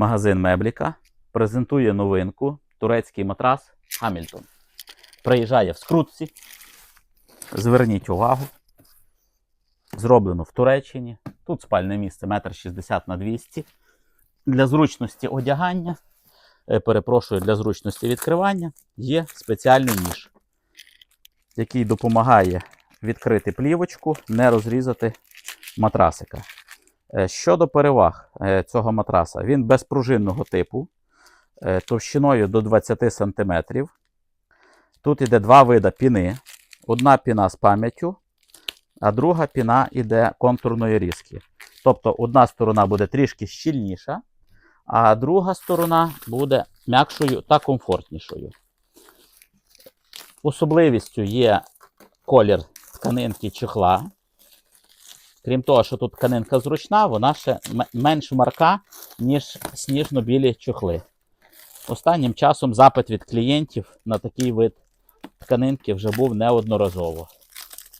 Магазин Мебліка презентує новинку турецький матрас Хамільтон. Приїжджає в скрутці. Зверніть увагу. Зроблено в Туреччині. Тут спальне місце 1,60 м на 200 Для зручності одягання, е, перепрошую, для зручності відкривання є спеціальний ніж, який допомагає відкрити плівочку, не розрізати матрасика. Е, Щодо переваг е, цього матраса, він безпружинного типу, е, товщиною до 20 см. Тут іде два види піни. Одна піна з пам'яттю, а друга піна іде контурної різки. Тобто одна сторона буде трішки щільніша, а друга сторона буде м'якшою та комфортнішою. Особливістю є колір тканинки чехла. Крім того, що тут тканинка зручна, вона ще менш марка, ніж сніжно-білі чохли. Останнім часом запит від клієнтів на такий вид тканинки вже був неодноразово.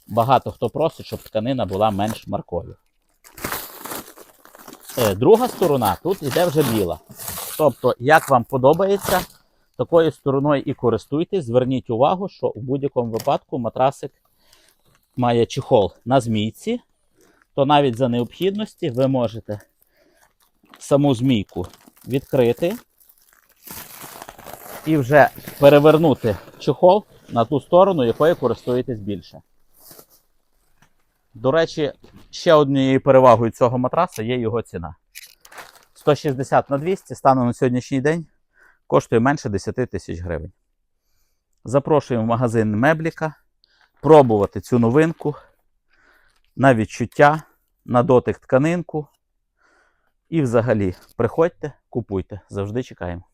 Багато хто просить, щоб тканина була менш маркою. Е, Друга сторона тут іде вже біла. Тобто, як вам подобається, такою стороною і користуйтесь. Зверніть увагу, що у будь-якому випадку матрасик має чехол на змійці, то навіть за необхідності ви можете саму змійку відкрити і вже перевернути чехол на ту сторону, якою користуєтесь більше. До речі, ще однією перевагою цього матраса є його ціна. 160 на 200 станом на сьогоднішній день коштує менше 10 тисяч гривень. Запрошуємо в магазин Мебліка пробувати цю новинку на відчуття, на дотик тканинку. І взагалі приходьте, купуйте. Завжди чекаємо.